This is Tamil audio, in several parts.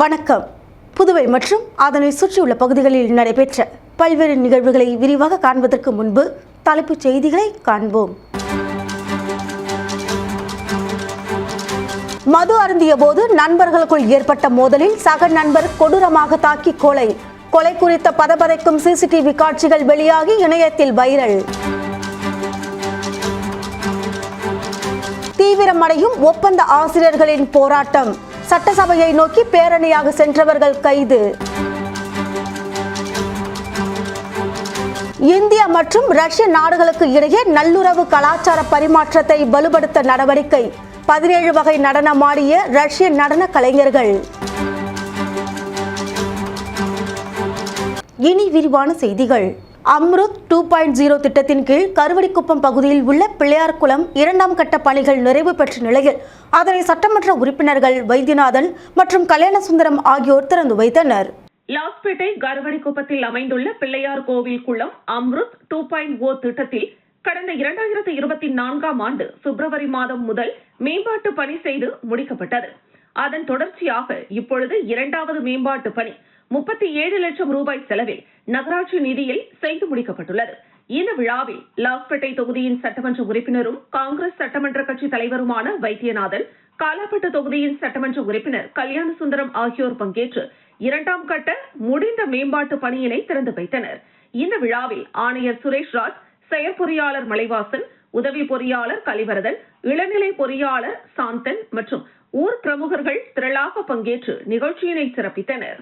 வணக்கம். புதுவை மற்றும் அதனை சுற்றியுள்ள பகுதிகளில் நடைபெற்ற பல்வேறு நிகழ்வுகளை விரிவாக காண்பதற்கு முன்பு தலைப்புச் செய்திகளை காண்போம். மது அருந்திய போது நண்பர்களுக்குள் ஏற்பட்ட மோதலில் சக நண்பர் கொடூரமாக தாக்கி கொலை. கொலை குறித்த பதபதைக்கும் சிசிடிவி காட்சிகள் வெளியாகி இணையத்தில் வைரல். தீவிரமடையும் ஒப்பந்த ஆசிரியர்களின் போராட்டம். சட்டசபையை நோக்கி பேரணியாக சென்றவர்கள் கைது. இந்தியா மற்றும் ரஷ்ய நாடுகளுக்கு இடையே நல்லுறவு கலாச்சார பரிமாற்றத்தை வலுப்படுத்த நடவடிக்கை. பதினேழு வகை நடனமாடிய ரஷ்ய நடன கலைஞர்கள். இனி விரிவான செய்திகள். அம்ருத் டூ பாயிண்ட் ஜீரோ திட்டத்தின் கீழ் கருவடிக்குப்பம் பகுதியில் உள்ள பிள்ளையார் குளம் இரண்டாம் கட்ட பணிகள் நிறைவு பெற்ற நிலையில் அதனை சட்டமன்ற உறுப்பினர்கள் வைத்தியநாதன் மற்றும் கல்யாணசுந்தரம் ஆகியோர் திறந்து வைத்தனர். லாஸ்பேட்டை கருவடிக்குப்பத்தில் அமைந்துள்ள பிள்ளையார் கோவில் குளம் அம்ருத் டூ பாயிண்ட் ஓ திட்டத்தில் கடந்த இரண்டாயிரத்து இருபத்தி நான்காம் ஆண்டு பிப்ரவரி மாதம் முதல் மேம்பாட்டு பணி செய்து முடிக்கப்பட்டது. அதன் தொடர்ச்சியாக இப்பொழுது இரண்டாவது மேம்பாட்டு பணி முப்பத்தி ஏழு லட்சம் ரூபாய் செலவில் நகராட்சி நிதியில் செய்து முடிக்கப்பட்டுள்ளது. இந்த விழாவில் லாஸ்பேட்டை தொகுதியின் சட்டமன்ற உறுப்பினரும் காங்கிரஸ் சட்டமன்ற கட்சி தலைவருமான வைத்தியநாதன் காலாப்பட்டு தொகுதியின் சட்டமன்ற உறுப்பினர் கல்யாணசுந்தரம் ஆகியோர் பங்கேற்று இரண்டாம் கட்ட முடிந்த மேம்பாட்டு பணியினை திறந்து வைத்தனர். இந்த விழாவில் ஆணையர் சுரேஷ்ராஜ் செயற்பொறியாளர் மலைவாசன் உதவி பொறியாளர் கலிவரதன் இளநிலை பொறியாளர் சாந்தன் மற்றும் ஊர் பிரமுகர்கள் திரளாக பங்கேற்று நிகழ்ச்சியினை சிறப்பித்தனர்.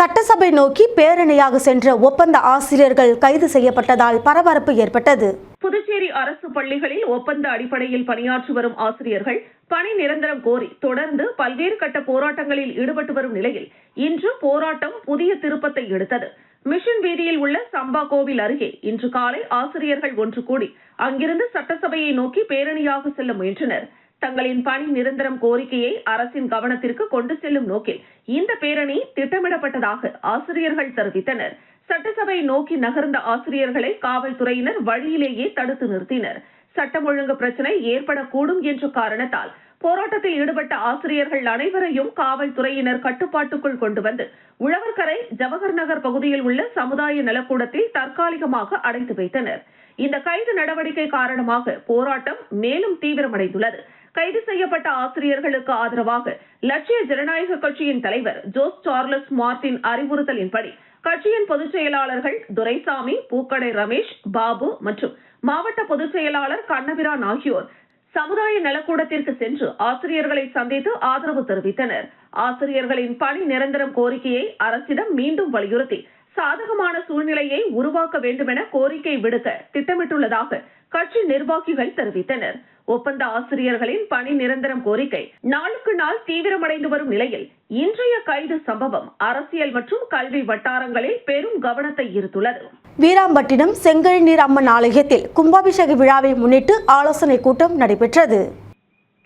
சட்டசபை நோக்கி பேரணியாக சென்ற ஒப்பந்த ஆசிரியர்கள் கைது செய்யப்பட்டதால் பரபரப்பு ஏற்பட்டது. புதுச்சேரி அரசு பள்ளிகளில் ஒப்பந்த அடிப்படையில் பணியாற்றி வரும் ஆசிரியர்கள் பணி நிரந்தரம் கோரி தொடர்ந்து பல்வேறு கட்ட போராட்டங்களில் ஈடுபட்டு வரும் நிலையில் இன்று போராட்டம் புதிய திருப்பத்தை எடுத்தது. மிஷன் வீதியில் உள்ள சம்பா கோவில் அருகே இன்று காலை ஆசிரியர்கள் ஒன்று கூடி அங்கிருந்து சட்டசபையை நோக்கி பேரணியாக செல்ல முயன்றனர். தங்களின் பணி நிரந்தரம் கோரிக்கையை அரசின் கவனத்திற்கு கொண்டு செல்லும் நோக்கில் இந்த பேரணி திட்டமிடப்பட்டதாக ஆசிரியர்கள் தெரிவித்தனர். சட்டசபை நோக்கி நகர்ந்த ஆசிரியர்களை காவல்துறையினர் வழியிலேயே தடுத்து நிறுத்தினர். சட்டம் ஒழுங்கு பிரச்சினை ஏற்படக்கூடும் என்ற காரணத்தால் போராட்டத்தில் ஈடுபட்ட ஆசிரியர்கள் அனைவரையும் காவல்துறையினர் கட்டுப்பாட்டுக்குள் கொண்டு வந்து உழவர்கரை ஜவஹர் நகர் பகுதியில் உள்ள சமுதாய நலக்கூடத்தில் தற்காலிகமாக அடைத்து வைத்தனர். இந்த கைது நடவடிக்கை காரணமாக போராட்டம் மேலும் தீவிரமடைந்துள்ளது. கைது செய்யப்பட்ட ஆசிரியர்களுக்கு ஆதரவாக லட்சிய ஜனநாயக கட்சியின் தலைவர் ஜோஸ் சார்லஸ் மார்டின் அறிவுறுத்தலின்படி கட்சியின் பொதுச் செயலாளர்கள் துரைசாமி பூக்கடை ரமேஷ் பாபு மற்றும் மாவட்ட பொதுச் செயலாளர் கண்ணபிரான் ஆகியோர் சமுதாய நலக்கூடத்திற்கு சென்று ஆசிரியர்களை சந்தித்து ஆதரவு தெரிவித்தனர். ஆசிரியர்களின் பணி நிரந்தரம் கோரிக்கையை அரசிடம் மீண்டும் வலியுறுத்தி சாதகமான சூழ்நிலையை உருவாக்க வேண்டுமென கோரிக்கை விடுக்க திட்டமிட்டுள்ளதாக கட்சி நிர்வாகிகள் தெரிவித்தனர். ஒப்பந்த ஆசிரியர்களின் பணி நிரந்தரம் கோரிக்கை நாளுக்கு நாள் தீவிரமடைந்து வரும் நிலையில் இன்றைய கைது சம்பவம் அரசியல் மற்றும் கல்வி வட்டாரங்களில் பெரும் கவனத்தை ஈர்த்துள்ளது. வீராம்பட்டினம் செங்கழுநீர் அம்மன் ஆலயத்தில் கும்பாபிஷேக விழாவை முன்னிட்டு ஆலோசனை கூட்டம் நடைபெற்றது.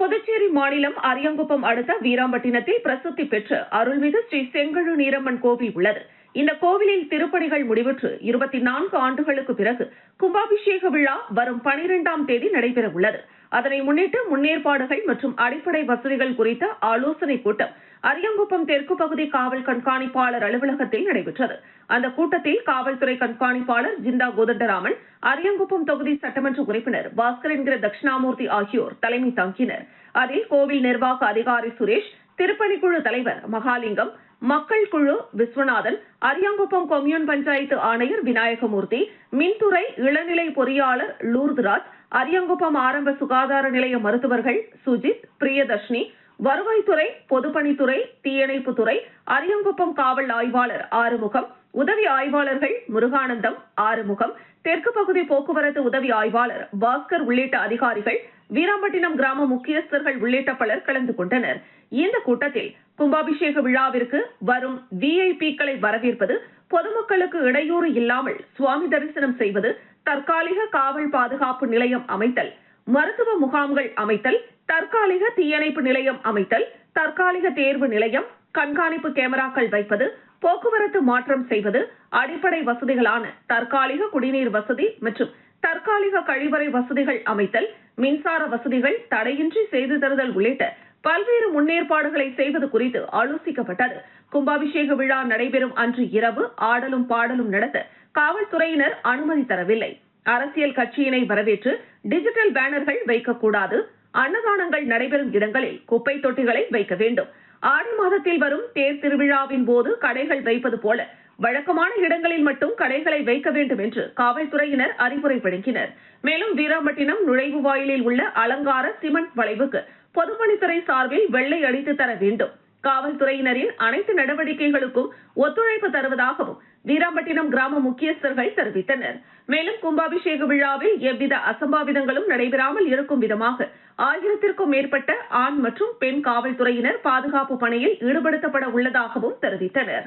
புதுச்சேரி மாநிலம் அரியங்குப்பம் அடுத்த வீராம்பட்டினத்தில் பிரசித்தி பெற்ற அருள்மிகு ஸ்ரீ செங்கழு நீரம்மன் கோவில் உள்ளது. இந்த கோவிலில் திருப்பணிகள் முடிவுற்று இருபத்தி நான்கு ஆண்டுகளுக்கு பிறகு கும்பாபிஷேக விழா வரும் பனிரெண்டாம் தேதி நடைபெற உள்ளது அதனை முன்னிட்டு முன்னேற்பாடுகள் மற்றும் அடிப்படை வசதிகள் குறித்த ஆலோசனைக் கூட்டம் அரியங்குப்பம் தெற்கு பகுதி காவல் கண்காணிப்பாளர் அலுவலகத்தில் நடைபெற்றது. அந்த கூட்டத்தில் காவல்துறை கண்காணிப்பாளர் ஜிந்தா கோதண்டராமன் அரியங்குப்பம் தொகுதி சட்டமன்ற உறுப்பினர் பாஸ்கர் என்கிற தட்சிணாமூர்த்தி ஆகியோர் தலைமை தாங்கினர். அதில் கோவில் நிர்வாக அதிகாரி சுரேஷ் திருப்பணிக்குழு தலைவர் மகாலிங்கம் மக்கள் குழு விஸ்வநாதன் அரியாங்குப்பம் கொம்யூன் பஞ்சாயத்து ஆணையர் விநாயகமூர்த்தி மின்துறை இளநிலை பொறியாளர் லூர்துராஜ் அரியங்குப்பம் ஆரம்ப சுகாதார நிலைய மருத்துவர்கள் சுஜித் பிரியதர்ஷினி வருவாய்த்துறை பொதுப்பணித்துறை தீயணைப்புத்துறை அரியங்குப்பம் காவல் ஆய்வாளர் ஆறுமுகம் உதவி ஆய்வாளர்கள் முருகானந்தம் ஆறுமுகம் தெற்கு பகுதி போக்குவரத்து உதவி ஆய்வாளர் பாஸ்கர் உள்ளிட்ட அதிகாரிகள் வீராம்பட்டினம் கிராம முக்கியஸ்தர்கள் உள்ளிட்ட பலர் கலந்து கொண்டனர். இந்த கூட்டத்தில் கும்பாபிஷேக விழாவிற்கு வரும் விஐபிக்களை வரவேற்பது பொதுமக்களுக்கு இடையூறு இல்லாமல் சுவாமி தரிசனம் செய்வது தற்காலிக காவல் பாதுகாப்பு நிலையம் அமைத்தல் மருத்துவ முகாம்கள் அமைத்தல் தற்காலிக தீயணைப்பு நிலையம் அமைத்தல் தற்காலிக தேர்வு நிலையம் கண்காணிப்பு கேமராக்கள் வைப்பது போக்குவரத்து மாற்றம் செய்வது அடிப்படை வசதிகளான தற்காலிக குடிநீர் வசதி மற்றும் தற்காலிக கழிவறை வசதிகள் அமைத்தல் மின்சார வசதிகள் தடையின்றி செய்து தருதல் உள்ளிட்ட பல்வேறு முன்னேற்பாடுகளை செய்வது குறித்து ஆலோசிக்கப்பட்டது. கும்பாபிஷேக விழா நடைபெறும் அன்று இரவு ஆடலும் பாடலும் நடத்த காவல்துறையினர் அனுமதி தரவில்லை. அரசியல் கட்சியினை வரவேற்று டிஜிட்டல் பேனர்கள் வைக்கக்கூடாது. அன்னதானங்கள் நடைபெறும் இடங்களில் குப்பை தொட்டிகளை வைக்க வேண்டும். ஆடி மாதத்தில் வரும் தேர் திருவிழாவின் போது கடைகள் வைப்பது போல வழக்கமான இடங்களில் மட்டும் கடைகளை வைக்க வேண்டும் என்று காவல்துறையினர் அறிவுரை வழங்கினர் மேலும் வீராம்பட்டினம் நுழைவு வாயிலில் உள்ள அலங்கார சிமெண்ட் வளைவுக்கு பொதுப்பணித்துறை சார்பில் வெள்ளை அடித்து தர வேண்டும். காவல்துறையினரின் அனைத்து நடவடிக்கைகளுக்கும் ஒத்துழைப்பு தருவதாகவும் வீராம்பட்டினம் கிராம முக்கியஸ்தர்கள் தெரிவித்தனர். மேலும் கும்பாபிஷேக விழாவில் எவ்வித அசம்பாவிதங்களும் நடைபெறாமல் இருக்கும் விதமாக ஆயிரத்திற்கும் மேற்பட்ட ஆண் மற்றும் பெண் காவல்துறையினர் பாதுகாப்பு பணியில் ஈடுபடுத்தப்பட உள்ளதாகவும் தெரிவித்தனர்.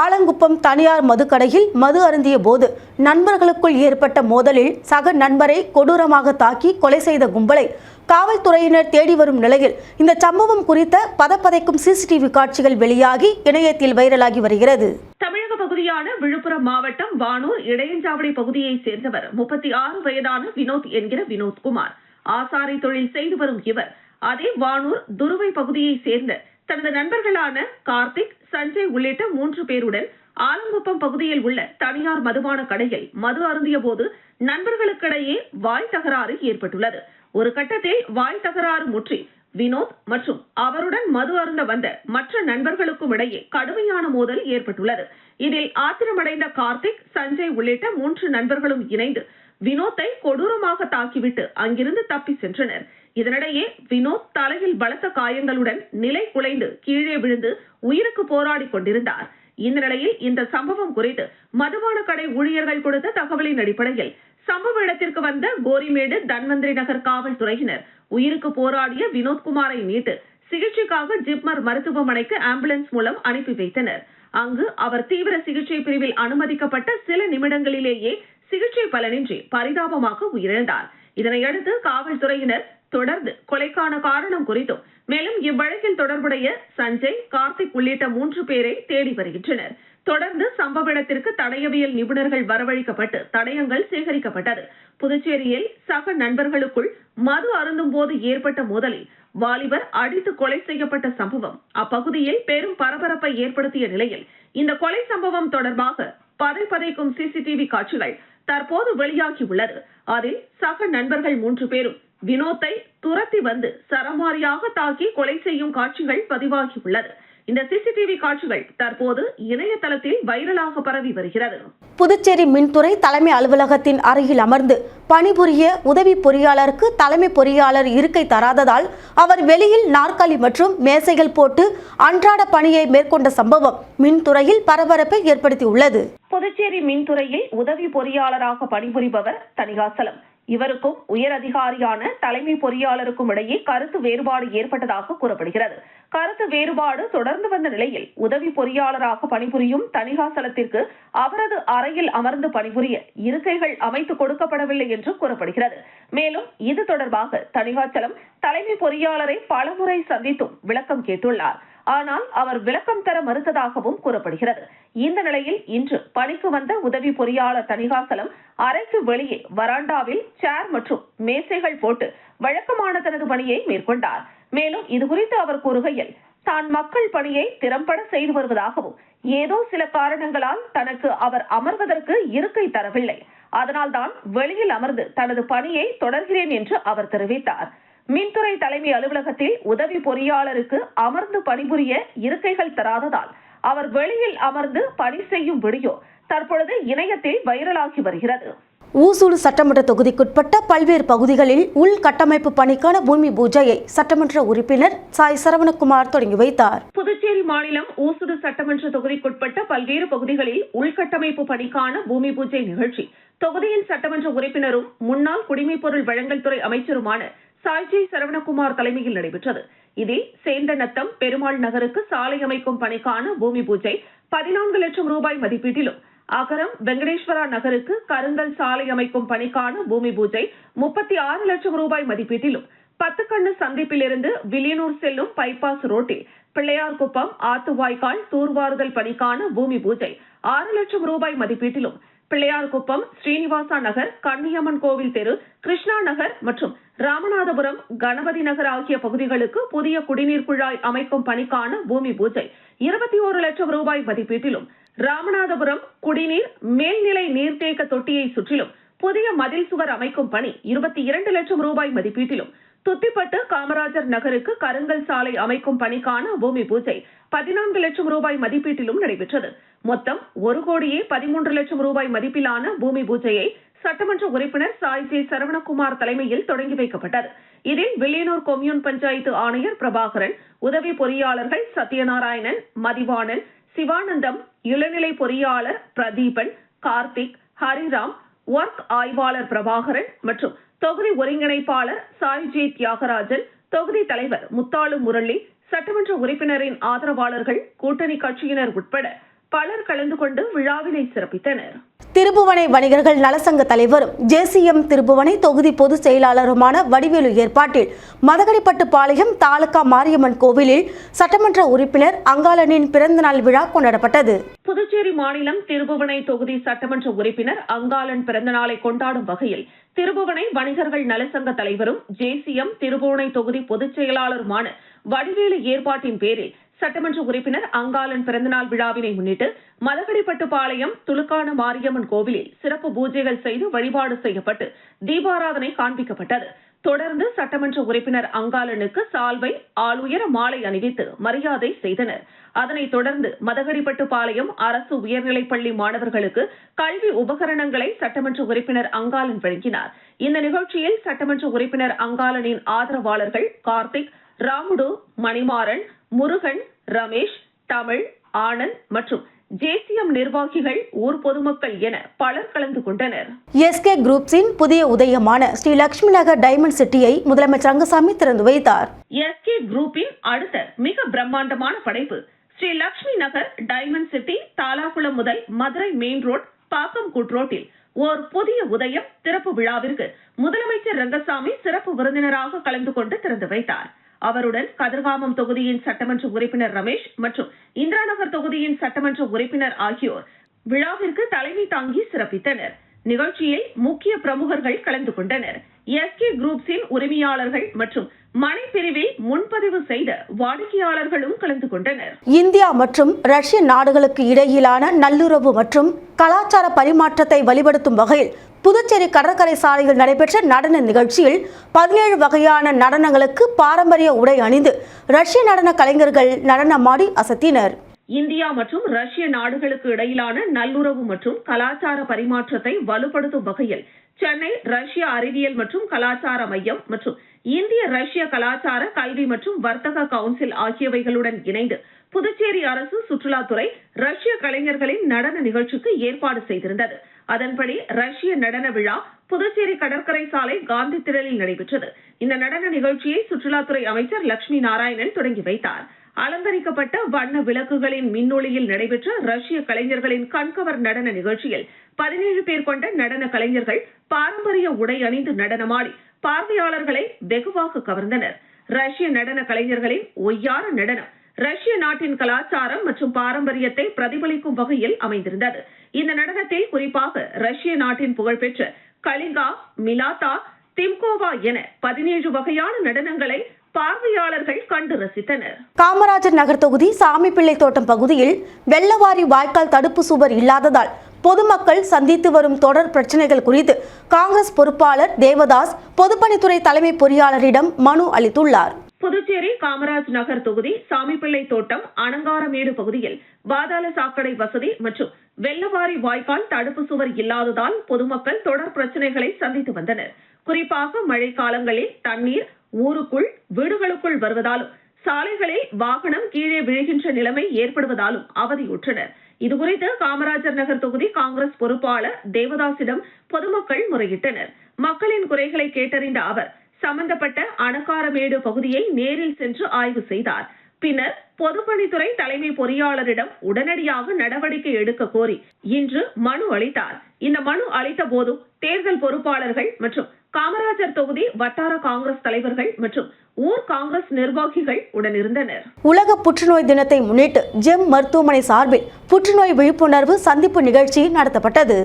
ஆலங்குப்பம் தனியார் மதுக்கடையில் மது அருந்திய போது நண்பர்களுக்குள் ஏற்பட்ட மோதலில் சக நண்பரை கொடூரமாக தாக்கி கொலை செய்த கும்பலை காவல்துறையினர் தேடி வரும் நிலையில் இந்த சம்பவம் குறித்த பதப்பதைக்கும் சிசிடிவி காட்சிகள் வெளியாகி இணையத்தில் வைரலாகி வருகிறது. தமிழக பகுதியான விழுப்புரம் மாவட்டம் வானூர் இடையஞ்சாவடி பகுதியைச் சேர்ந்தவர் முப்பத்தி ஆறு வயதான வினோத் என்கிற வினோத்குமார். ஆசாரி தொழில் செய்து வரும் இவர். அதே வானூர் துருவை பகுதியைச் சேர்ந்த தனது நண்பர்களான கார்த்திக் சஞ்சய் உள்ளிட்ட மூன்று பேருடன் ஆலங்குப்பம் பகுதியில் உள்ள தனியார் மதுபான கடையில் மது அருந்திய போது நண்பர்களுக்கிடையே வாய் தகராறு ஏற்பட்டுள்ளது. ஒரு கட்டத்தில் வாய் தகராறு முற்றி. வினோத் மற்றும் அவருடன் மது அருந்த வந்த மற்ற நண்பர்களுக்கும் இடையே கடுமையான மோதல் ஏற்பட்டுள்ளது. இதில் ஆத்திரமடைந்த கார்த்திக் சஞ்சய் உள்ளிட்ட மூன்று நண்பர்களும் இணைந்து வினோத்தை கொடூரமாக தாக்கிவிட்டு அங்கிருந்து தப்பி சென்றனர். இதனிடையே வினோத் தலையில் பலத்த காயங்களுடன் நிலை குலைந்து கீழே விழுந்து உயிருக்கு போராடி கொண்டிருந்தார். இந்த நிலையில் இந்த சம்பவம் குறித்து மதுபான கடை ஊழியர்கள் கொடுத்த தகவலின் அடிப்படையில் சம்பவ இடத்திற்கு வந்த கோரிமேடு தன்வந்திரி நகர் காவல்துறையினர் உயிருக்கு போராடிய வினோத்குமாரை மீட்டு சிகிச்சைக்காக ஜிப்மர் மருத்துவமனைக்கு ஆம்புலன்ஸ் மூலம் அனுப்பி வைத்தனர். அங்கு அவர் தீவிர சிகிச்சை பிரிவில் அனுமதிக்கப்பட்ட சில நிமிடங்களிலேயே சிகிச்சை பலனின்றி பரிதாபமாக உயிரிழந்தார். இதனையடுத்து காவல்துறையினர் தொடர்ந்து கொலைக்கான காரணம் குறித்தும் மேலும் இவ்வழக்கில் தொடர்புடைய சஞ்சய் கார்த்திக் உள்ளிட்ட மூன்று பேரை தேடி வருகின்றனர். தொடர்ந்து சம்பவ இடத்திற்கு தடயவியல் நிபுணர்கள் வரவழைக்கப்பட்டு தடயங்கள் சேகரிக்கப்பட்டது. புதுச்சேரியில் சக நண்பர்களுக்குள் மது அருந்தும் போது ஏற்பட்ட மோதலில் வாலிபர் அடித்து கொலை செய்யப்பட்ட சம்பவம். அப்பகுதியில் பெரும் பரபரப்பை ஏற்படுத்திய நிலையில் இந்த கொலை சம்பவம் தொடர்பாக பதை பதைக்கும் சிசிடிவி காட்சிகள் தற்போது வெளியாகி உள்ளது. அதில் சக நண்பர்கள் மூன்று பேரும் வினோத்தை துரத்தி வந்து சரமாரியாக தாக்கி கொலை செய்யும் காட்சிகள் பதிவாகி உள்ளது. இந்த சிசிடிவி காட்சிகள் தற்போது இணையதளத்தில் வைரலாக பரவி வருகிறது. புதுச்சேரி மின்துறை தலைமை அலுவலகத்தின் அருகில் அமர்ந்து பணிபுரிய உதவி பொறியாளருக்கு தலைமை பொறியாளர் இருக்கை தராததால் அவர் வெளியில் நாற்காலி மற்றும் மேசைகள் போட்டு அன்றாட பணியை மேற்கொண்ட சம்பவம் மின்துறையில் பரபரப்பை ஏற்படுத்தியுள்ளது. புதுச்சேரி மின்துறையில் உதவி பொறியாளராக பணிபுரிபவர் தணிகாசலம் இவருக்கும் உயர் அதிகாரியான தலைமை பொறியாளருக்கும் இடையே கருத்து வேறுபாடு ஏற்பட்டதாக கூறப்படுகிறது. கருத்து வேறுபாடு தொடர்ந்து வந்த நிலையில் உதவி பொறியாளராக பணிபுரியும் தணிகாசலத்திற்கு அவரது அறையில் அமர்ந்து பணிபுரிய இருக்கைகள் அமைத்து கொடுக்கப்படவில்லை என்று கூறப்படுகிறது. மேலும் இது தொடர்பாக தணிகாச்சலம் தலைமை பொறியாளரை பலமுறை சந்தித்தும் விளக்கம் கேட்டுள்ளார். ஆனால் அவர் விளக்கம் தர மறுத்ததாகவும் கூறப்படுகிறது. இந்த நிலையில் இன்று பணிக்கு வந்த உதவி பொறியாளர் தணிகாசலம் அறைக்கு வெளியே வராண்டாவில் சேர் மற்றும் மேசைகள் போட்டு வழக்கமான தனது பணியை மேற்கொண்டார். மேலும் இதுகுறித்து அவர் கூறுகையில் தான் மக்கள் பணியை திறம்பட செய்து வருவதாகவும் ஏதோ சில காரணங்களால் தனக்கு அவர் அமர்வதற்கு இருக்கை தரவில்லை. அதனால்தான் வெளியில் அமர்ந்து தனது பணியை தொடர்கிறேன் என்று அவர் தெரிவித்தார். மின்துறை தலைமை அலுவலகத்தில் உதவி பொறியாளருக்கு அமர்ந்து பணிபுரிய இருக்கைகள் தராததால் அவர் வெளியில் அமர்ந்து பணி செய்யும் வீடியோ தற்பொழுது இணையத்தில் வைரலாகி வருகிறது. ஊசூடு சட்டமன்ற தொகுதிக்குட்பட்ட பல்வேறு பகுதிகளில் உள்கட்டமைப்பு பணிக்கான பூமி பூஜையை சட்டமன்ற உறுப்பினர் சாய் சரவணகுமார் தொடங்கி வைத்தார். புதுச்சேரி மாநிலம் ஊசுடு சட்டமன்ற தொகுதிக்குட்பட்ட பல்வேறு பகுதிகளில் உள்கட்டமைப்பு பணிக்கான பூமி பூஜை நிகழ்ச்சி. தொகுதியின் சட்டமன்ற உறுப்பினரும் முன்னாள் குடிமைப்பொருள் வழங்கல் துறை அமைச்சருமான சாய்ஜி சரவணகுமார் தலைமையில் நடைபெற்றது. இதில் சேந்தநத்தம் பெருமாள் நகருக்கு சாலை அமைக்கும் பணிக்கான பூமி பூஜை பதினான்கு லட்சம் ரூபாய் மதிப்பீட்டிலும் அகரம் வெங்கடேஸ்வரா நகருக்கு கருங்கல் சாலை அமைக்கும் பணிக்கான பூமி பூஜை முப்பத்தி ஆறு லட்சம் ரூபாய் மதிப்பீட்டிலும் பத்துக்கண்ணு சந்திப்பிலிருந்து வில்லியனூர் செல்லும் பைபாஸ் ரோட்டில் பிள்ளையார்குப்பம் ஆத்துவாய்க்கால் தூர்வாறுதல் பணிக்கான பூமி பூஜை ஆறு லட்சம் ரூபாய் மதிப்பீட்டிலும் பிள்ளையார்குப்பம் ஸ்ரீனிவாசா நகர் கன்னியம்மன் கோவில் தெரு கிருஷ்ணா நகர் மற்றும் ராமநாதபுரம் கணபதி நகர் ஆகிய பகுதிகளுக்கு புதிய குடிநீர் குழாய் அமைக்கும் பணிக்கான பூமி பூஜை இருபத்தி ஒரு லட்சம் ரூபாய் மதிப்பீட்டிலும் ராமநாதபுரம் குடிநீர் மேல்நிலை நீர்த்தேக்க தொட்டியை சுற்றிலும் புதிய மதில் சுவர் அமைக்கும் பணி இருபத்தி இரண்டு லட்சம் ரூபாய் மதிப்பீட்டிலும் துத்திப்பட்டு காமராஜர் நகருக்கு கருங்கல் சாலை அமைக்கும் பணிக்கான பூமி பூஜை பதினான்கு லட்சம் ரூபாய் மதிப்பீட்டிலும் நடைபெற்றது. மொத்தம் ஒரு கோடியே பதிமூன்று லட்சம் ரூபாய் மதிப்பிலான பூமி பூஜையை சட்டமன்ற உறுப்பினர் சாய் ஜே சரவணகுமார் தலைமையில் தொடங்கி வைக்கப்பட்டது. இதில் வில்லியனூர் கொம்யூன் பஞ்சாயத்து ஆணையர் பிரபாகரன் உதவி பொறியாளர்கள் சத்யநாராயணன் மதிவாணன் சிவானந்தம் இளநிலை பொறியாளர் பிரதீபன் கார்த்திக் ஹரிராம் ஒர்க் ஆய்வாளர் பிரபாகரன் மற்றும் தொகுதி ஒருங்கிணைப்பாளர் சாய் ஜே தியாகராஜன் தொகுதி தலைவர் முத்தாளு முரளி சட்டமன்ற உறுப்பினரின் ஆதரவாளர்கள் கூட்டணி கட்சியினர் உட்பட பலர் கலந்து கொண்டு விழாவினை சிறப்பித்தனர். திருபுவனை வணிகர்கள் நலசங்க தலைவரும் ஜேசிஎம் திருபுவனை தொகுதி பொதுச் செயலாளருமான வடிவேலு ஏற்பாட்டில் மதகடிப்பட்டு பாளையம் தாலுகா மாரியம்மன் கோவிலில் சட்டமன்ற உறுப்பினர் அங்காளனின் பிறந்தநாள் விழா கொண்டாடப்பட்டது. புதுச்சேரி மாநிலம் திருபுவனை தொகுதி சட்டமன்ற உறுப்பினர் அங்காளன் பிறந்தநாளை கொண்டாடும் வகையில் திருபுவனை வணிகர்கள் நலசங்க தலைவரும் ஜேசிஎம் திருபுவனை தொகுதி பொதுச் செயலாளருமான வடிவேலு ஏற்பாட்டின் பேரில் சட்டமன்ற உறுப்பினர் அங்காளன் பிறந்தநாள் விழாவினை முன்னிட்டு மதகடிப்பட்டு பாளையம் துலுக்கான மாரியம்மன் கோவிலில் சிறப்பு பூஜைகள் செய்து வழிபாடு செய்யப்பட்டு தீபாராதனை காண்பிக்கப்பட்டது. தொடர்ந்து சட்டமன்ற உறுப்பினர் அங்காளனுக்கு சால்வை ஆளுயர மாலை அணிவித்து மரியாதை செய்தனா் அதனைத் தொடர்ந்து மதகடிப்பட்டு பாளையம் அரசு உயர்நிலைப் பள்ளி மாணவர்களுக்கு கல்வி உபகரணங்களை சட்டமன்ற உறுப்பினர் அங்காளன் வழங்கினார். இந்த நிகழ்ச்சியில் சட்டமன்ற உறுப்பினர் அங்காளனின் ஆதரவாளர்கள் கார்த்திக் ராமுடு மணிமாறன் முருகன் ரமேஷ் தமிழ் ஆனந்த் மற்றும் ஜேசிஎம் நிர்வாகிகள் ஊர் பொதுமக்கள் என பலர் கலந்து கொண்டனர். எஸ்கே குரூப்ஸின் புதிய உதயமான ஸ்ரீ லட்சுமி நகர் டைமண்ட் சிட்டியை முதலமைச்சர் ரங்கசாமி திறந்து வைத்தார். எஸ்கே குரூப்பின் அடுத்த மிக பிரம்மாண்டமான படைப்பு ஸ்ரீ லட்சுமி நகர் டைமண்ட் சிட்டி தாலாகுளம் முதல் மதுரை மெயின் ரோட் பாக்கம்குட் ரோட்டில் ஓர் புதிய உதயம் திறப்பு விழாவிற்கு முதலமைச்சர் ரங்கசாமி சிறப்பு விருந்தினராக கலந்து கொண்டு திறந்து வைத்தார். அவருடன் கதிர்காமம் தொகுதியின் சட்டமன்ற உறுப்பினர் ரமேஷ் மற்றும் இந்திராநகர் தொகுதியின் சட்டமன்ற உறுப்பினர் ஆகியோர் விழாவிற்கு தலைமை தாங்கி சிறப்பித்தனர். நிகழ்ச்சியில் முக்கிய பிரமுகர்கள் கலந்து கொண்டனர். எஸ்கே குரூப்ஸின் உரிமையாளர்கள் மற்றும் மனை பிரிவில் முன்பதிவு செய்த வாடிக்கையாளர்களும் கலந்து கொண்டனர். இந்தியா மற்றும் ரஷ்ய நாடுகளுக்கு இடையிலான நல்லுறவு மற்றும் கலாச்சார பரிமாற்றத்தை வலியுறுத்தும் வகையில் புதுச்சேரி கடற்கரை சாலையில் நடைபெற்ற நடன நிகழ்ச்சியில் பதினேழு வகையான நடனங்களுக்கு பாரம்பரிய உடை அணிந்து ரஷ்ய நடன கலைஞர்கள் நடனமாடி அசத்தினர். இந்தியா மற்றும் ரஷ்ய நாடுகளுக்கு இடையிலான நல்லுறவு மற்றும் கலாச்சார பரிமாற்றத்தை வலுப்படுத்தும் வகையில் சென்னை ரஷ்ய அறிவியல் மற்றும் கலாச்சார மையம் மற்றும் இந்திய ரஷ்ய கலாச்சார கல்வி மற்றும் வர்த்தக கவுன்சில் ஆகியவைகளுடன் இணைந்து புதுச்சேரி அரசு சுற்றுலாத்துறை ரஷ்ய கலைஞர்களின் நடன நிகழ்ச்சிக்கு ஏற்பாடு செய்திருந்தது. அதன்படி ரஷ்ய நடன விழா புதுச்சேரி கடற்கரை சாலை காந்தி திடலில் நடைபெற்றது. இந்த நடன நிகழ்ச்சியை சுற்றுலாத்துறை அமைச்சர் லட்சுமி நாராயணன் தொடங்கி வைத்தார். அலங்கரிக்கப்பட்ட வண்ண விளக்குகளின் மின்னொளியில் நடைபெற்ற ரஷ்ய கலைஞர்களின் கண்கவர் நடன நிகழ்ச்சியில் பதினேழு பேர் கொண்ட நடன கலைஞர்கள் பாரம்பரிய உடை அணிந்து நடனமாடி பார்வையாளர்களை வெகுவாக கவர்ந்தனர். ரஷ்ய நடன கலைஞர்களின் ஒய்யார நடனம் ரஷ்ய நாட்டின் கலாச்சாரம் மற்றும் பாரம்பரியத்தை பிரதிபலிக்கும் வகையில் அமைந்திருந்தது. இந்த நடனத்தில் குறிப்பாக ரஷ்ய நாட்டின் புகழ்பெற்ற கலிங்கா மிலாத்தா திம்கோவா என பதினேழு வகையான நடனங்களை பார்வையாளர்கள் கண்டு ரசித்தனர். காமராஜர் நகர் தொகுதி சாமிப்பிள்ளை தோட்டம் பகுதியில் வெள்ளவாரி வாய்க்கால் தடுப்பு சுவர் இல்லாததால் பொதுமக்கள் சந்தித்து வரும் தொடர் பிரச்சனைகள் குறித்து காங்கிரஸ் பொறுப்பாளர் தேவதாஸ் பொதுப்பணித்துறை தலைமை பொறியாளரிடம் மனு அளித்துள்ளார். புதுச்சேரி காமராஜ் நகர் தொகுதி சாமிப்பிள்ளை தோட்டம் அனங்காரமேடு பகுதியில் பாதாள சாக்கடை வசதி மற்றும் வெள்ளவாரி வாய்க்கால் தடுப்பு சுவர் இல்லாததால் பொதுமக்கள் தொடர் பிரச்சனைகளை சந்தித்து வந்தனர். குறிப்பாக மழை காலங்களில் தண்ணீர் ஊருக்குள் வீடுகளுக்குள் வருவதாலும் சாலைகளில் வாகனம் கீழே விழுகின்ற நிலைமை ஏற்படுவதாலும் அவதியுற்றனர். இதுகுறித்து காமராஜர் நகர் தொகுதி காங்கிரஸ் பொறுப்பாளர் தேவதாசிடம் பொதுமக்கள் முறையிட்டனர். மக்களின் குறைகளை கேட்டறிந்த அவர் சம்பந்தப்பட்ட அணக்காரமேடு பகுதியை நேரில் சென்று ஆய்வு செய்தார். பின்னர் பொதுப்பணித்துறை தலைமை பொறியாளரிடம் உடனடியாக நடவடிக்கை எடுக்க கோரி இன்று மனு அளித்தார். இந்த மனு அளித்த போதும் தேர்தல் பொறுப்பாளர்கள் மற்றும் காமராஜர் தொகுதி வட்டார காங்கிரஸ் தலைவர்கள் மற்றும் ஊர் காங்கிரஸ் நிர்வாகிகள் உடனிருந்தனர் உலக புற்றுநோய் தினத்தை முன்னிட்டு ஜெம் மருத்துவமனை சார்பில் புற்றுநோய் விழிப்புணர்வு சந்திப்பு நிகழ்ச்சி நடத்தப்பட்டது.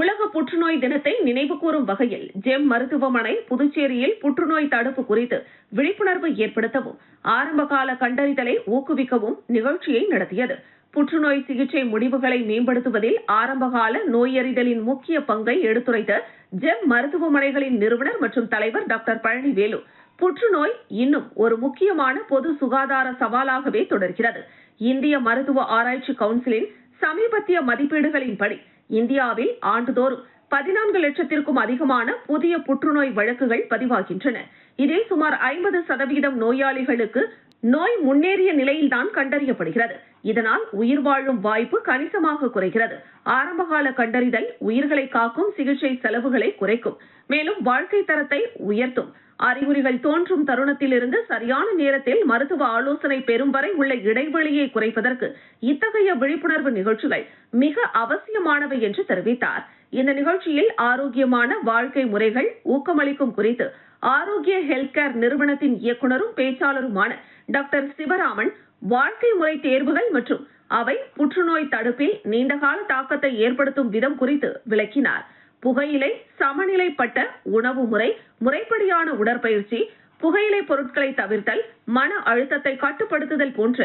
உலக புற்றுநோய் தினத்தை நினைவு கூறும் வகையில் ஜெம் மருத்துவமனை புதுச்சேரியில் புற்றுநோய் தடுப்பு குறித்து விழிப்புணர்வு ஏற்படுத்தவும் ஆரம்பகால கண்டறிதலை ஊக்குவிக்கவும் நிகழ்ச்சியை நடத்தியது. புற்றுநோய் சிகிச்சை முடிவுகளை மேம்படுத்துவதில் ஆரம்பகால நோயறிதலின் முக்கிய பங்கை எடுத்துரைத்த ஜெம் மருத்துவமனைகளின் நிறுவனர் மற்றும் தலைவர் டாக்டர் பழனிவேலு புற்றுநோய் இன்னும் ஒரு முக்கியமான பொது சுகாதார சவாலாகவே தொடர்கிறது. இந்திய மருத்துவ ஆராய்ச்சி கவுன்சிலின் சமீபத்திய மதிப்பீடுகளின்படி இந்தியாவில் ஆண்டுதோறும் பதினான்கு லட்சத்திற்கும் அதிகமான புதிய புற்றுநோய் வழக்குகள் பதிவாகின்றன. இதில் சுமார் ஐம்பது சதவீதம் நோயாளிகளுக்கு நோய் முன்னேறிய நிலையில்தான் கண்டறியப்படுகிறது. இதனால் உயிர் வாழும் வாய்ப்பு கணிசமாக குறைகிறது. ஆரம்பகால கண்டறிதல் உயிர்களை காக்கும் சிகிச்சை செலவுகளை குறைக்கும். மேலும் வாழ்க்கை தரத்தை உயர்த்தும். அறிகுறிகள் தோன்றும் தருணத்திலிருந்து சரியான நேரத்தில் மருத்துவ ஆலோசனை பெறும் வரை உள்ள இடைவெளியை குறைப்பதற்கு இத்தகைய விழிப்புணர்வு நிகழ்ச்சிகள் மிக அவசியமானவை என்று தெரிவித்தார். இந்த நிகழ்ச்சியில் ஆரோக்கியமான வாழ்க்கை முறைகள் ஊக்கமளிக்கும் குறித்து ஆரோக்கிய ஹெல்த் கேர் நிறுவனத்தின் இயக்குனரும் பேச்சாளருமான டாக்டர் சிவராமன் வாழ்க்கை முறை தேர்வுகள் மற்றும் அவை புற்றுநோய் தடுப்பில் நீண்டகால தாக்கத்தை ஏற்படுத்தும் விதம் குறித்து விளக்கினார். புகையிலை சமநிலைப்பட்ட உணவு முறை முறைப்படியான உடற்பயிற்சி புகையிலை பொருட்களை தவிர்த்தல் மன அழுத்தத்தை கட்டுப்படுத்துதல் போன்ற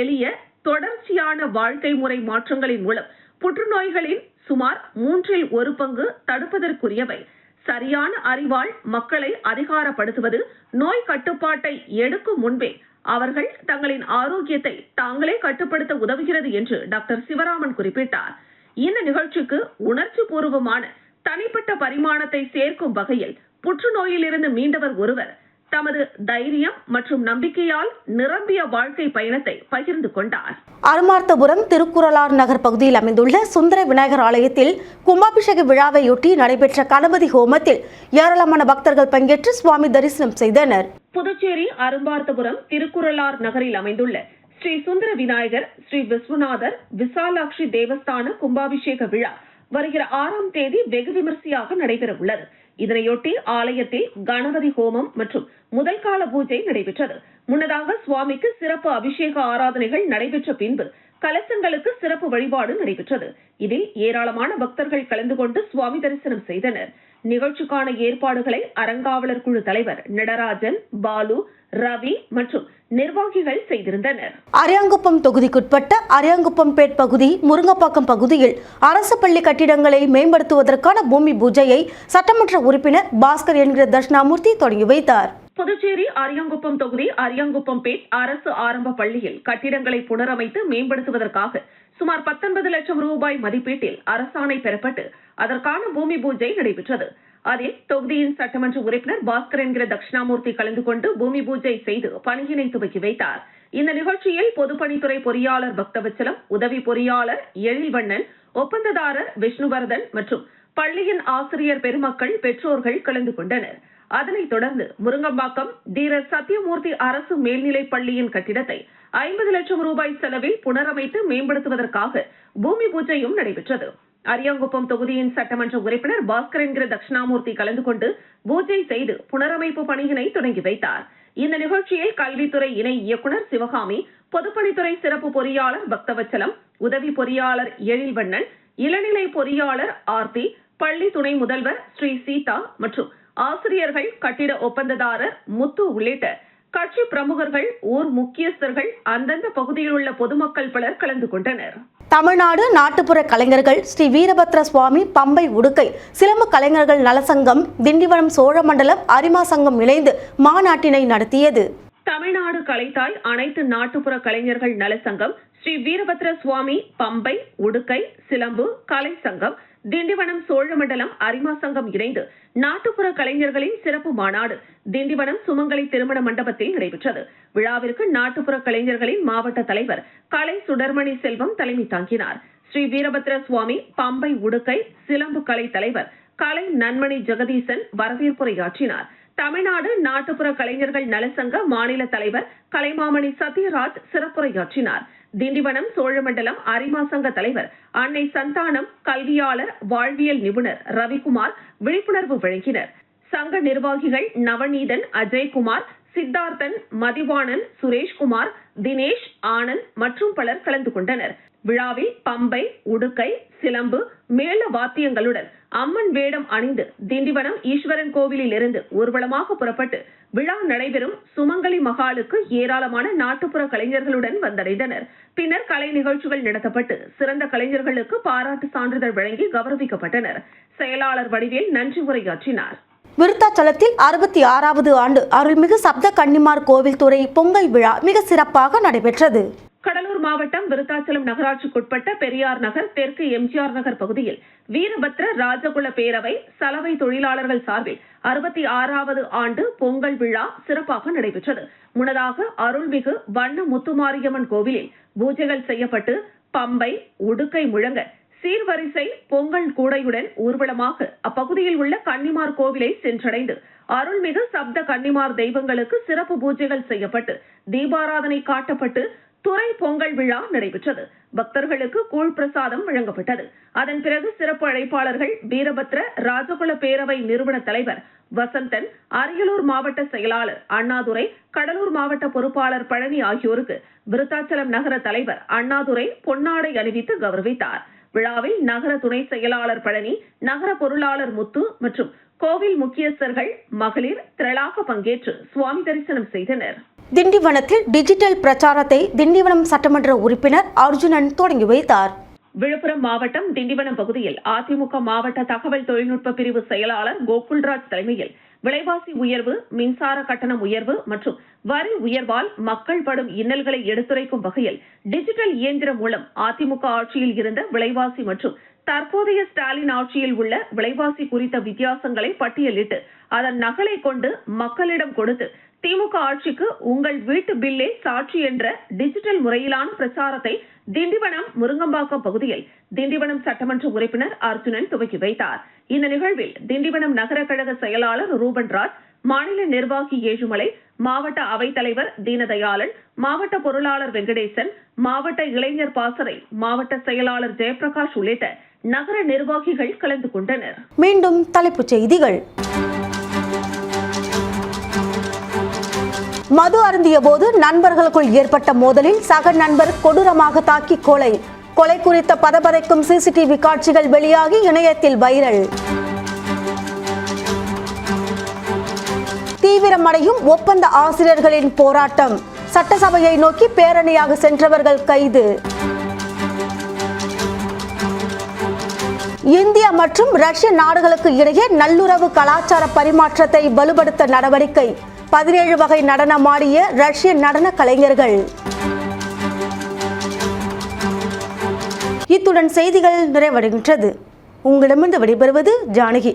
எளிய தொடர்ச்சியான வாழ்க்கை முறை மாற்றங்களின் மூலம் புற்றுநோய்களின் சுமார் மூன்றில் ஒரு பங்கு தடுப்பதற்குரியவை. சரியான அறிவால் மக்களை அதிகாரப்படுத்துவது நோய் கட்டுப்பாட்டை எடுக்கும் முன்பே அவர்கள் தங்களின் ஆரோக்கியத்தை தாங்களே கட்டுப்படுத்த உதவுகிறது என்று டாக்டர் சிவராமன் குறிப்பிட்டார். இந்த நிகழ்ச்சிக்கு உணர்ச்சி பூர்வமான தனிப்பட்ட பரிமாணத்தை சேர்க்கும் வகையில் புற்றுநோயிலிருந்து மீண்டவர் ஒருவர் தமது தைரியம் மற்றும் நம்பிக்கையால் நிரம்பிய வாழ்க்கை பயணத்தை பகிர்ந்து கொண்டார். அருமார்த்தபுரம் திருக்குறளார் நகர் பகுதியில் அமைந்துள்ள சுந்தர விநாயகர் ஆலயத்தில் கும்பாபிஷேக விழாவையொட்டி நடைபெற்ற கணபதி ஹோமத்தில் ஏராளமான பக்தர்கள் பங்கேற்று சுவாமி தரிசனம் செய்தனர். புதுச்சேரி அரும்பார்த்தபுரம் திருக்குறளார் நகரில் அமைந்துள்ள ஸ்ரீ சுந்தர விநாயகர் ஸ்ரீ விஸ்வநாதர் விசாலாட்சி தேவஸ்தான கும்பாபிஷேக விழா வருகிற ஆறாம் தேதி வெகு விமர்சையாக நடைபெற உள்ளது இதனையொட்டி ஆலயத்தில் கணபதி ஹோமம் மற்றும் முதல் கால பூஜை நடைபெற்றது. முன்னதாக சுவாமிக்கு சிறப்பு அபிஷேக ஆராதனைகள் நடைபெற்ற பின்பு கலசங்களுக்கு சிறப்பு வழிபாடு நடைபெற்றது. இதில் ஏராளமான பக்தர்கள் கலந்து கொண்டு சுவாமி தரிசனம் செய்தனர். நிகழ்ச்சிக்கான ஏற்பாடுகளை அறங்காவலர் குழு தலைவர் நடராஜன் பாலு ரவி மற்றும் நிர்வாகிகள் செய்திருந்தனர். அரியாங்குப்பம் தொகுதிக்குட்பட்ட அரியாங்குப்பம் பேட் பகுதி முருங்கப்பாக்கம் பகுதியில் அரசு பள்ளி கட்டிடங்களை மேம்படுத்துவதற்கான பூமி பூஜையை சட்டமன்ற உறுப்பினர் பாஸ்கர் என்கிற தட்சிணாமூர்த்தி தொடங்கி வைத்தார். புதுச்சேரி அரியாங்குப்பம் தொகுதி அரியாங்குப்பம் பேட் அரசு ஆரம்ப பள்ளியில் கட்டிடங்களை புனரமைத்து மேம்படுத்துவதற்காக சுமார் 19 லட்சம் ரூபாய் மதிப்பீட்டில் அரசாணை பெறப்பட்டு அதற்கான பூமி பூஜை நடைபெற்றது. அதில் தொகுதியின் சட்டமன்ற உறுப்பினர் பாஸ்கர் என்கிற தட்சிணாமூர்த்தி கலந்து கொண்டு பூமி பூஜை செய்து பணியினை துவக்கி வைத்தார். இந்த நிகழ்ச்சியில் பொதுப்பணித்துறை பொறியாளர் பக்தவச்சலம் உதவி பொறியாளர் எழில்வண்ணன் ஒப்பந்ததாரர் விஷ்ணுவர்தன் மற்றும் பள்ளியின் ஆசிரியர் பெருமக்கள் பெற்றோர்கள் கலந்து கொண்டனர். அதனைத் தொடர்ந்து முருங்கம்பாக்கம் தீரர் சத்தியமூர்த்தி அரசு மேல்நிலைப் பள்ளியின் கட்டிடத்தை ஐம்பது லட்சம் ரூபாய் செலவில் புனரமைத்து மேம்படுத்துவதற்காக பூமி பூஜையும் நடைபெற்றது. அரியாங்குப்பம் தொகுதியின் சட்டமன்ற உறுப்பினர் பாஸ்கர் என்கிற தட்சிணாமூர்த்தி கலந்து கொண்டு பூஜை செய்து புனரமைப்பு பணியினை தொடங்கி வைத்தார். இந்த நிகழ்ச்சியில் கல்வித்துறை இணை இயக்குனர் சிவகாமி பொதுப்பணித்துறை சிறப்பு பொறியாளர் பக்தவச்சலம் உதவி பொறியாளர் எழில்வண்ணன் இளநிலை பொறியாளர் ஆர்த்தி பள்ளி துணை முதல்வர் ஸ்ரீ சீதா மற்றும் ஆசிரியர்கள் கட்டிட ஒப்பந்ததாரர் முத்து உள்ளிட்ட கட்சி பிரமுகர்கள் ஊர் முக்கியஸ்தர்கள் அந்தந்த பகுதியில் உள்ள பொதுமக்கள் பலர் கலந்து கொண்டனர். தமிழ்நாடு நாட்டுப்புற கலைஞர்கள் ஸ்ரீ வீரபத்ர சுவாமி பம்பை உடுக்கை. சிலம்பு கலைஞர்கள் நலசங்கம் திண்டிவனம் சோழமண்டலம் அரிமா சங்கம் இணைந்து மாநாட்டினை நடத்தியது. தமிழ்நாடு கலைத்தாய் அனைத்து நாட்டுப்புற கலைஞர்கள் நலசங்கம் ஸ்ரீ வீரபத்ர சுவாமி பம்பை உடுக்கை சிலம்பு கலை சங்கம் திண்டிவனம் சோழமண்டலம் அரிமா சங்கம் இணைந்து நாட்டுப்புற கலைஞர்களின் சிறப்பு மாநாடு திண்டிவனம் சுமங்கலி திருமண மண்டபத்தில் நடைபெற்றது. விழாவிற்கு நாட்டுப்புற கலைஞர்களின் மாவட்ட தலைவர் கலை சுடர்மணி செல்வம் தலைமை தாங்கினார். ஸ்ரீ வீரபத்ர சுவாமி பம்பை உடுக்கை சிலம்பு கலை தலைவர் கலை நன்மணி ஜெகதீசன் வரவேற்புரையாற்றினார். தமிழ்நாடு நாட்டுப்புற கலைஞர்கள் நலசங்க மாநில தலைவர் கலைமாமணி சத்யராஜ் சிறப்புரையாற்றினார். திண்டிவனம் சோழமண்டலம் அரிமா சங்க தலைவர் அன்னை சந்தானம் கல்வியாளர் வாழ்வியல் நிபுணர் ரவிக்குமார் விழிப்புணர்வு வழங்கினர். சங்க நிர்வாகிகள் நவநீதன் அஜய்குமார் சித்தார்த்தன் மதிவாணன் சுரேஷ்குமார் தினேஷ் ஆனந்த் மற்றும் பலர் கலந்து கொண்டனர். விழாவில் பம்பை உடுக்கை சிலம்பு மேள வாத்தியங்களுடன் அம்மன் வேடம் அணிந்து திண்டிவனம் ஈஸ்வரன் கோவிலில் இருந்து ஊர்வலமாக புறப்பட்டு விழா நடைபெறும் சுமங்கலி மகாலுக்கு ஏராளமான நாட்டுப்புற கலைஞர்களுடன் வந்தடைந்தனர். பின்னர் கலை நிகழ்ச்சிகள் நடத்தப்பட்டு சிறந்த கலைஞர்களுக்கு பாராட்டு சான்றிதழ் வழங்கி கௌரவிக்கப்பட்டனர். செயலாளர் வடிவேல் நன்றி உரையாற்றினார். விருத்தாச்சலத்தில் அறுபத்தி ஆறாவது ஆண்டு அருள்மிகு சப்த கன்னிமார் கோவில் துறை பொங்கல் விழா மிக சிறப்பாக நடைபெற்றது. கடலூர் மாவட்டம் விருத்தாச்சலம் நகராட்சிக்குட்பட்ட பெரியார் நகர் தெற்கு எம்ஜிஆர் நகர் பகுதியில் வீரபத்ர ராஜகுல பேரவை சலவை தொழிலாளர்கள் சார்பில் அறுபத்தி ஆறாவது ஆண்டு பொங்கல் விழா சிறப்பாக நடைபெற்றது. முன்னதாக அருள்மிகு வண்ண முத்துமாரியம்மன் கோவிலில் பூஜைகள் செய்யப்பட்டு பம்பை உடுக்கை முழங்க சீர்வரிசை பொங்கல் கூடையுடன் ஊர்வலமாக அப்பகுதியில் உள்ள கன்னிமார் கோவிலை சென்றடைந்து அருள்மிகு சப்த கன்னிமார் தெய்வங்களுக்கு சிறப்பு பூஜைகள் செய்யப்பட்டு தீபாராதனை காட்டப்பட்டு துறை பொங்கல் விழா நடைபெற்றது. பக்தர்களுக்கு கூழ் பிரசாதம் வழங்கப்பட்டது. அதன் பிறகு சிறப்பு அழைப்பாளர்கள் வீரபத்ர ராஜகுல பேரவை நிறுவன தலைவர் வசந்தன் அரியலூர் மாவட்ட செயலாளர் அண்ணாதுரை கடலூர் மாவட்ட பொறுப்பாளர் பழனி ஆகியோருக்கு விருத்தாச்சலம் நகர தலைவர் அண்ணாதுரை பொன்னாடை அணிவித்து கௌரவித்தார். விழாவில் நகர துணை செயலாளர் பழனி நகர பொருளாளர் முத்து மற்றும் கோவில் முக்கியஸ்தர்கள் மகளிர் திரளாக பங்கேற்று சுவாமி தரிசனம் செய்தனர். திண்டிவனத்தில் டிஜிட்டல் பிரச்சாரத்தை திண்டிவனம் சட்டமன்ற உறுப்பினர் அர்ஜுனன் தொடங்கி வைத்தார். விழுப்புரம் மாவட்டம் திண்டிவனம் பகுதியில் அதிமுக மாவட்ட தகவல் தொழில்நுட்ப பிரிவு செயலாளர் கோகுல்ராஜ் தலைமையில் விலைவாசி உயர்வு மின்சார கட்டணம் உயர்வு மற்றும் வரி உயர்வால் மக்கள் படும் இன்னல்களை எடுத்துரைக்கும் வகையில் டிஜிட்டல் இயந்திரம் மூலம் அதிமுக ஆட்சியில் இருந்த விலைவாசி மற்றும் தற்போதைய ஸ்டாலின் ஆட்சியில் உள்ள விலைவாசி குறித்த வித்தியாசங்களை பட்டியலிட்டு அதன் நகலை கொண்டு மக்களிடம் கொடுத்து திமுக ஆட்சிக்கு உங்கள் வீட்டு பில்லே சாட்சி என்ற டிஜிட்டல் முறையிலான பிரச்சாரத்தை திண்டிவனம் முருங்கம்பாக்கம் பகுதியில் திண்டிவனம் சட்டமன்ற உறுப்பினர் அர்ஜுனன் துவக்கி வைத்தார். இந்த நிகழ்வில் திண்டிவனம் நகர கழக செயலாளர் ரூபன்ராஜ் மாநில நிர்வாகி ஏழுமலை மாவட்ட அவைத்தலைவர் தீனதயாளன் மாவட்ட பொருளாளர் வெங்கடேசன் மாவட்ட இளைஞர் பாசறை மாவட்ட செயலாளர் ஜெயபிரகாஷ் உள்ளிட்ட நகர நிர்வாகிகள் கலந்து கொண்டனர். மீண்டும் தலைப்புச் செய்திகள். மது அருந்திய போது நண்பர்களுக்குள் ஏற்பட்ட மோதலில் சக நண்பர் கொடூரமாக தாக்கி கொலை. கொலை குறித்த பதபதைக்கும் சிசிடிவி காட்சிகள் வெளியாகி இணையத்தில் வைரல். தீவிரமடையும் ஒப்பந்த ஆசிரியர்களின் போராட்டம். சட்டசபையை நோக்கி பேரணியாக சென்றவர்கள் கைது. இந்தியா மற்றும் ரஷ்ய நாடுகளுக்கு இடையே நல்லுறவு கலாச்சார பரிமாற்றத்தை வலுப்படுத்த நடவடிக்கை. பதினேழு வகை நடனமாடிய ரஷ்ய நடன கலைஞர்கள். இத்துடன் செய்திகள் நிறைவடைகின்றது. உங்களிடமிருந்து விடைபெறுவது ஜானகி.